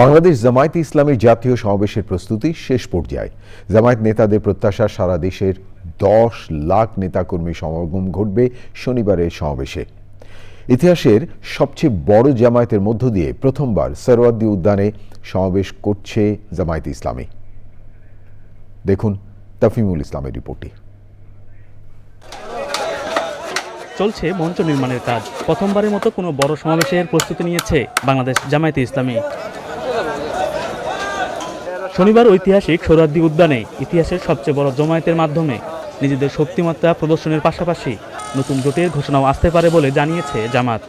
বাংলাদেশ জামায়াতে ইসলামী জাতীয় সমাবেশের প্রস্তুতি শেষ পর্যায়ে। জামায়াত নেতাদের প্রত্যাশা, সারা দেশের দশ লাখ নেতাকর্মী সমাগম ঘটবে শনিবারের সমাবেশে। ইতিহাসের সবচেয়ে বড় জামায়াতের মধ্য দিয়ে প্রথমবার সরওয়ার্দী উদ্যানে সমাবেশ করছে জামায়াতে ইসলামী। দেখুন তাফিমুল ইসলামের রিপোর্টটি। চলছে মঞ্চ নির্মাণের কাজ। প্রথমবারের মতো কোনো বড় সমাবেশের প্রস্তুতি নিয়েছে বাংলাদেশ জামায়াতে ইসলামী। শনিবার ঐতিহাসিক সোহরাদ্দি উদ্যানে ইতিহাসের সবচেয়ে বড় জমায়েতের মাধ্যমে নিজেদের শক্তিমাত্রা প্রদর্শনের পাশাপাশি নতুন জোটের ঘোষণাও আসতে পারে বলে জানিয়েছে জামাত।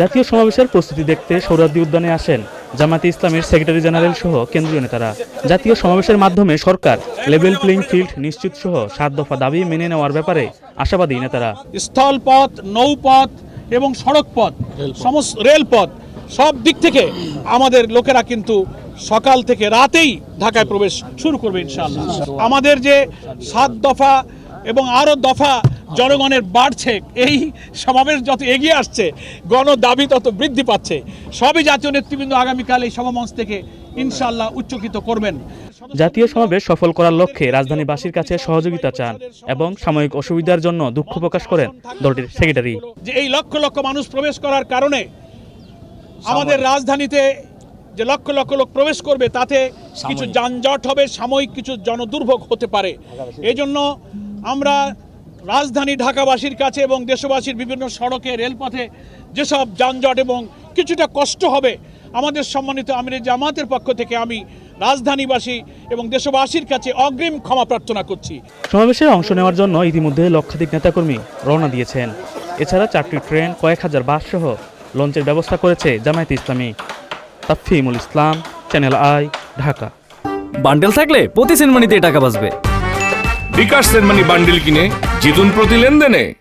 জাতীয় সমাবেশের প্রস্তুতি দেখতে সৌরাদ্দি উদ্যানে আসেন জামাতে ইসলামের সেক্রেটারি জেনারেল সহ কেন্দ্রীয় নেতারা। জাতীয় সমাবেশের মাধ্যমে সরকার, লেভেল প্লেইং ফিল্ড, নিশ্চিত সহ সাত দফা দাবি মেনে নেওয়ার ব্যাপারে আশাবাদী নেতারা। স্থলপথ, নৌপথ এবং সড়কপথ, সমস্ত রেলপথ সব দিক থেকে আমাদের লোকেরা কিন্তু সকাল থেকে রাতেই ঢাকায় প্রবেশ শুরু করবে ইনশাআল্লাহ। আমাদের যে সাত দফা এবং আরও দফা জনগণের বাড়ছে এই সমাবেশ যত এগিয়ে আসছে গণ দাবি তত বৃদ্ধি পাচ্ছে। সবই জাতীয় নেতৃবৃন্দ আগামীকাল এই সমামঞ্চ থেকে ইনশাআল্লাহ উচ্চকিত করবেন। জাতীয় সমাবেশ সফল করার লক্ষ্যে রাজধানীবাসীর কাছে সহযোগিতা চান এবং সাময়িক অসুবিধার জন্য দুঃখ প্রকাশ করেন দলটির সেক্রেটারি। যে এই লক্ষ লক্ষ মানুষ প্রবেশ করার কারণে আমাদের রাজধানীতে যে লক্ষ লক্ষ লোক প্রবেশ করবে তাতে কিছু যানজট হবে সাময়িক কিছু জনদুর্ভোগ হতে পারে। এই জন্য আমরা রাজধানী ঢাকাবাসীর কাছে এবং দেশবাসীর বিভিন্ন সড়কে রেলপথে যেসব যানজট এবং কিছুটা কষ্ট হবে আমাদের সম্মানিত আমিরের জামাতের পক্ষ থেকে আমি রাজধানীবাসী এবং দেশবাসীর কাছে অগ্রিম ক্ষমা প্রার্থনা করছি। সমাবেশে অংশ নেওয়ার জন্য ইতিমধ্যে লক্ষাধিক নেতাকর্মী রওনা দিয়েছেন। এছাড়া চারটি ট্রেন কয়েক হাজার বাস সহ লঞ্চের ব্যবস্থা করেছে Jamaate Islami. Tafimul Islam channel I Dhaka. Bundle থাকলে প্রতি সেনমানিতে টাকা বাঁচবে। বিকাশ সেনমানি বান্ডেল কিনে জিতুন প্রতি লেনদেনে।